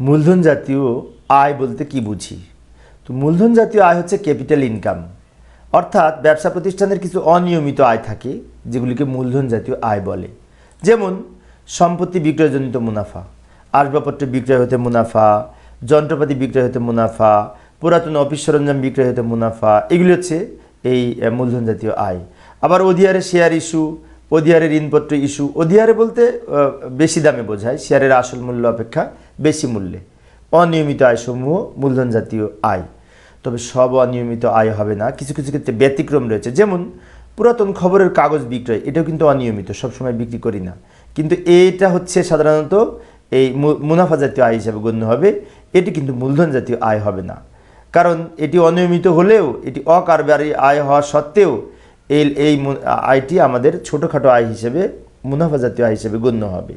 মূলধন জাতীয় আয় বলতে কি বুঝি? তো মূলধন জাতীয় আয় হচ্ছে ক্যাপিটাল ইনকাম। অর্থাৎ ব্যবসা প্রতিষ্ঠানের কিছু অনিয়মিত আয় থাকে, যেগুলিকে মূলধন জাতীয় আয় বলে। যেমন, সম্পত্তি বিক্রয়জনিত মুনাফা, আসবাবপত্র বিক্রয় হতে মুনাফা, যন্ত্রপাতি বিক্রয় হতে মুনাফা, পুরাতন অফিস সরঞ্জাম বিক্রয় হতে মুনাফা, এগুলি হচ্ছে এই মূলধন জাতীয় আয়। আবার অধিহারে শেয়ার ইস্যু অধিহারে ঋণপত্র ইস্যু। অধিহারে বলতে বেশি দামে বোঝায়, শেয়ারের আসল মূল্য অপেক্ষা বেশি মূল্যে। অনিয়মিত আয়সমূহ মূলধন জাতীয় আয়। তবে সব অনিয়মিত আয় হবে না। কিছু কিছু ক্ষেত্রে ব্যতিক্রম রয়েছে। যেমন, পুরাতন খবরের কাগজ বিক্রয়, এটাও কিন্তু অনিয়মিত, সবসময় বিক্রি করি না। কিন্তু এটা হচ্ছে সাধারণত এই মুনাফা জাতীয় আয় হিসাবে গণ্য হবে। এটি কিন্তু মূলধন জাতীয় আয় হবে না। কারণ এটি অনিয়মিত হলেও, এটি অকারবারি আয় হওয়া সত্ত্বেও এই এই আয়টি আমাদের ছোটোখাটো আয় হিসেবে মুনাফা জাতীয় আয় হিসেবে গণ্য হবে।